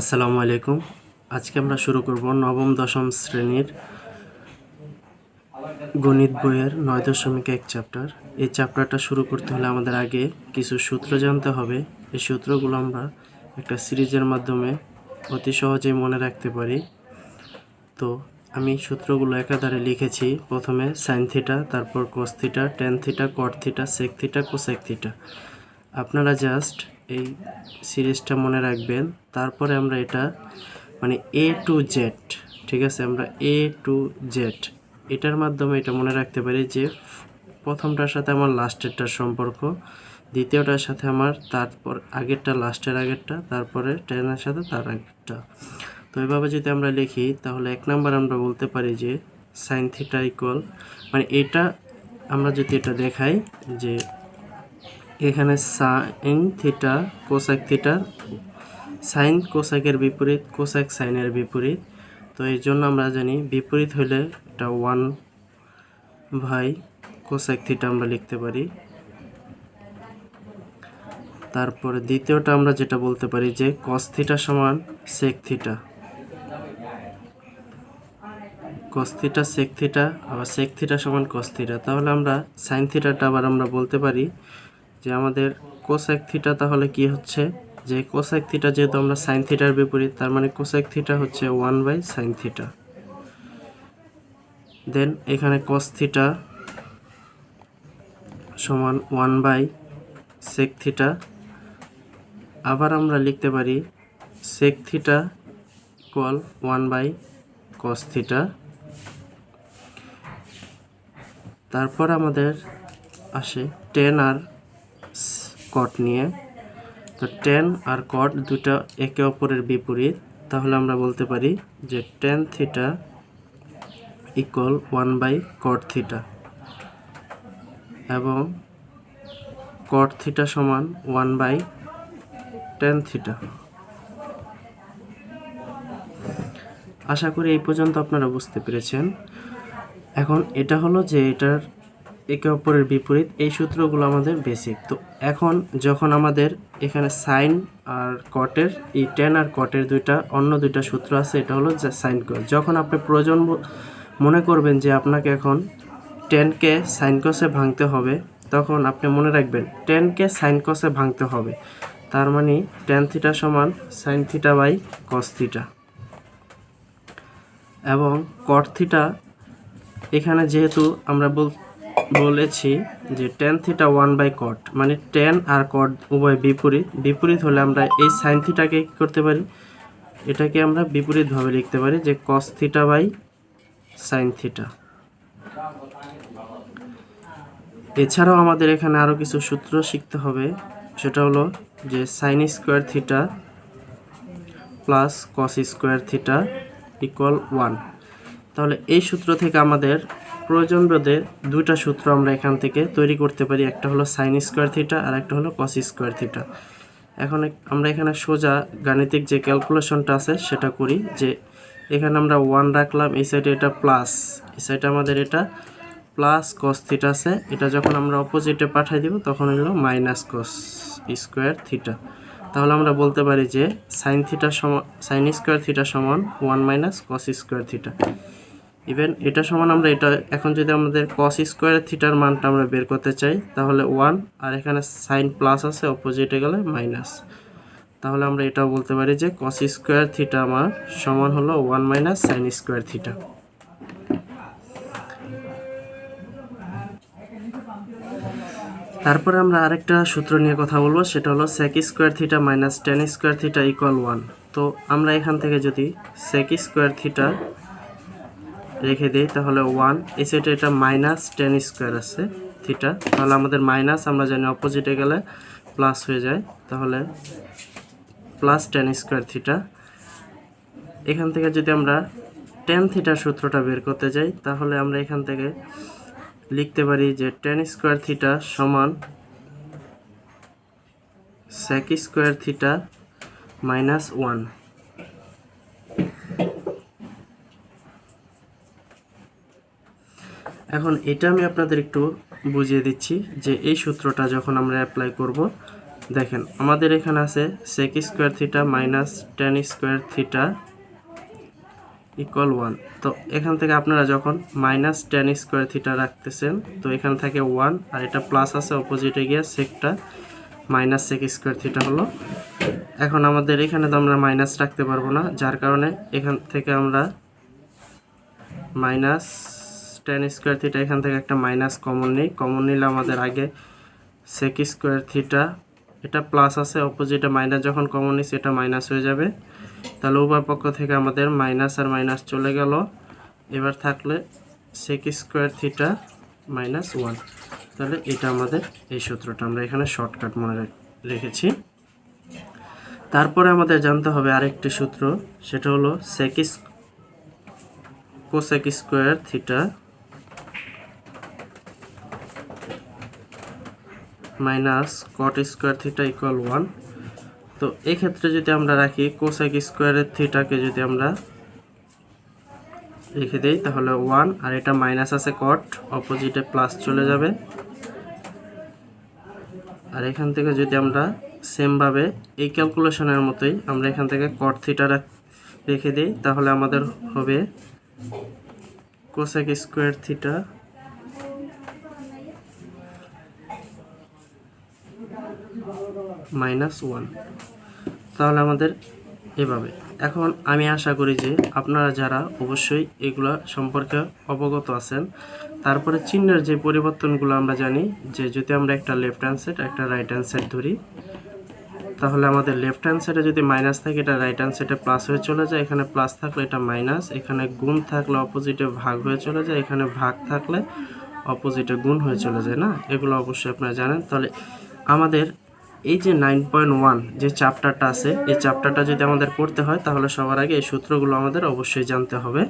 আসসালামু আলাইকুম। আজকে আমরা শুরু করব নবম, দশম শ্রেণির গণিত বইয়ের নয় দশমিক এক চ্যাপ্টার এই চ্যাপ্টারটা শুরু করতে হলে আমাদের আগে কিছু সূত্র জানতে হবে। এই সূত্রগুলো আমরা একটা সিরিজের মাধ্যমে অতি সহজেই মনে রাখতে পারি। তো আমি সূত্রগুলো একাধারে লিখেছি। প্রথমে সাইন থিটা তারপর cos theta tan theta cot theta sec theta cosec theta আপনারা জাস্ট এই সিরিজটা মনে রাখবেন। তারপরে আমরা এটা মানে এ টু জেড ঠিক আছে? আমরা এ টু জেড এটার মাধ্যমে এটা মনে রাখতে পারি যে প্রথমটার সাথে আমার লাস্টেরটার সম্পর্ক, দ্বিতীয়টার সাথে আমার তারপর আগেরটা লাস্টের আগেরটা, তারপরে টেনের সাথে তার আগেরটা। তো এভাবে যদি আমরা লিখি, তাহলে এক নাম্বার আমরা বলতে পারি যে সাইন থিটা ইকুয়াল মানে এটা আমরা যদি এটা দেখাই যে এখানে sine theta cosec theta, sine কোসাকের বিপরীত কোসাক সাইনের বিপরীত। তো এই জন্য আমরা জানি বিপরীত হলে এটা ওয়ান ভাই কোসাক থিটা আমরা লিখতে পারি। তারপরে দ্বিতীয়টা আমরা যেটা বলতে পারি যে কস থিটা সমান sec theta. Cos theta sec theta, আবার সেক থিটা সমান কস থিটা। তাহলে আমরা সাইন থিটাটা আবার আমরা বলতে পারি যে আমাদের কোসেক থিটা তাহলে কি হচ্ছে? যে কোসেক থিটা যেহেতু আমরা সাইন থিটার বিপরীত, তার মানে কোসেক থিটা হচ্ছে one by sine theta then এখানে কস থিটা সমান ওয়ান বাই সেক থিটা আবার আমরা লিখতে পারি sec theta equal one by cos theta তারপর আমাদের আসে টেন আর কট নিয়ে। তো টেন আর কট দুটা একে অপরের বিপরীত। তাহলে আমরা বলতে পারি যে tan theta equal one by cot theta এবং কট থিটা সমান ওয়ান বাই টেন থিটা আশা করি এই পর্যন্ত আপনারা বুঝতে পেরেছেন। এখন এটা হলো যে এটার একে অপরের বিপরীত, এই সূত্রগুলো আমাদের বেসিক তো এখন যখন আমাদের এখানে সাইন আর কটের এই টেন আর কটের দুইটা, অন্য দুইটা সূত্র আছে, এটা হলো যে সাইন কস যখন আপনি প্রয়োজন মনে করবেন যে আপনাকে এখন টেনকে সাইন কসে ভাঙতে হবে, তখন আপনি মনে রাখবেন টেনকে সাইন কসে ভাঙতে হবে। তার মানে টেন থিটা সমান sine theta by cos theta এবং কট থিটা এখানে যেহেতু আমরা বল বলেছি যে tan theta one by cot মানে টেন আর কট উভয় বিপরীত। বিপরীত হলে আমরা এই সাইন থিটাকে কী করতে পারি? এটাকে আমরা বিপরীতভাবে লিখতে পারি যে cos theta by sine theta এছাড়াও আমাদের এখানে আরও কিছু সূত্র শিখতে হবে। সেটা হলো যে sine square theta plus cos square theta equal one তাহলে এই সূত্র থেকে আমাদের প্রয়োজন বোধে দুইটা সূত্র আমরা এখান থেকে তৈরি করতে পারি। একটা হলো সাইন স্কোয়ার থিটা আর একটা হলো কস স্কোয়ার থিটা এখন আমরা এখানে সোজা গাণিতিক যে ক্যালকুলেশনটা আছে সেটা করি যে এখানে আমরা ওয়ান রাখলাম, এই সাইডে এটা প্লাস এই সাইডে আমাদের এটা প্লাস কস থিটা আছে। এটা যখন আমরা অপোজিটে পাঠিয়ে দিব, তখন হলো মাইনাস কস স্কোয়ার থিটা তাহলে আমরা বলতে পারি যে সাইন থিটা সমান সাইন স্কোয়ার থিটা সমান one minus cos square theta even এটা সমান আমরা এটা, এখন যদি আমাদের কস স্কোয়ার থিটার মানটা আমরা বের করতে চাই, তাহলে ওয়ান আর এখানে সাইন প্লাস আছে অপোজিটে গেলে মাইনাস তাহলে আমরা এটাও বলতে পারি যে কস স্কোয়ার থিটা আমার সমান হলো one minus sine square theta তারপরে আমরা আরেকটা সূত্র নিয়ে কথা বলব, সেটা হলো sec square theta minus tan square theta equal one তো আমরা এখান থেকে যদি সেক স্কোয়ার থিটা রেখে দিই, তাহলে ওয়ান এই সাইডে এটা মাইনাস টেন স্কোয়ার আছে থিটা তাহলে আমাদের মাইনাস আমরা জানি অপোজিটে গেলে প্লাস হয়ে যায়। তাহলে প্লাস টেন স্কোয়ার থিটা এখান থেকে যদি আমরা টেন থিটার সূত্রটা বের করতে যাই, তাহলে আমরা এখান থেকে লিখতে পারি যে টেন স্কোয়ার থিটা সমান sec square theta minus one এখন এটা আমি আপনাদের একটু বুঝিয়ে দিচ্ছি যে এই সূত্রটা যখন আমরা অ্যাপ্লাই করব, দেখেন আমাদের এখানে আছে sec square theta minus tan square theta equal one তো এখান থেকে আপনারা যখন মাইনাস টেন স্কোয়ার থিটা রাখতেছেন, তো এখান থেকে ওয়ান আর এটা প্লাস আছে অপোজিটে গিয়ে সেকটা মাইনাস সেক স্কোয়ার থিটা হলো। এখন আমাদের এখানে তো আমরা মাইনাস রাখতে পারব না, যার কারণে এখান থেকে আমরা মাইনাস টেন স্কোয়ার থিটা এখান থেকে একটা মাইনাস কমন নিই। কমন নিলে আমাদের আগে সেক স্কোয়ার থিটা এটা প্লাস আছে অপোজিটে মাইনাস যখন কমন নিচ্ছে এটা মাইনাস হয়ে যাবে। তাহলে উভয় পক্ষ থেকে আমাদের মাইনাস আর মাইনাস চলে গেল। এবার থাকলে sec square theta minus one তাহলে এটা আমাদের এই সূত্রটা আমরা এখানে শর্টকাট মনে রাখ- রেখেছি। তারপরে আমাদের জানতে হবে আরেকটি সূত্র, সেটা হলো sec cosec square theta minus cot square theta equal one তো এক্ষেত্রে যদি আমরা রাখি কোসেক স্কোয়ারের থিটাকে যদি আমরা রেখে দিই, তাহলে ওয়ান আর এটা মাইনাস আছে কট অপোজিটে প্লাস চলে যাবে। আর এখান থেকে যদি আমরা সেমভাবে এই ক্যালকুলেশনের মতোই আমরা এখান থেকে কট থিটা রেখে দিই, তাহলে আমাদের হবে cosec square theta minus one. তাহলে আমাদের এভাবে। এখন আমি আশা করি যে আপনারা যারা অবশ্যই এগুলা সম্পর্কে অবগত আছেন, তারপরে চিহ্নের যে পরিবর্তনগুলো আমরা জানি, যে যদি আমরা একটা লেফট হ্যান্ড সাইড একটা রাইট হ্যান্ড সাইড ধরি, তাহলে আমাদের লেফট হ্যান্ড সাইডে যদি মাইনাস থাকে, এটা রাইট হ্যান্ড সাইডে প্লাস হয়ে চলে যায়। এখানে প্লাস থাকলে এটা মাইনাস এখানে গুণ থাকলে অপোজিটে ভাগ হয়ে চলে যায়। এখানে ভাগ থাকলে অপোজিটে গুণ হয়ে চলে যায়, না? এগুলো অবশ্যই আপনারা জানেন। তাহলে আমাদের এই যে নাইন পয়েন্ট ওয়ান যে চ্যাপ্টারটা আছে, এই চ্যাপ্টারটা যদি আমাদের পড়তে হয়, তাহলে সবার আগে এই সূত্রগুলো আমাদের অবশ্যই জানতে হবে।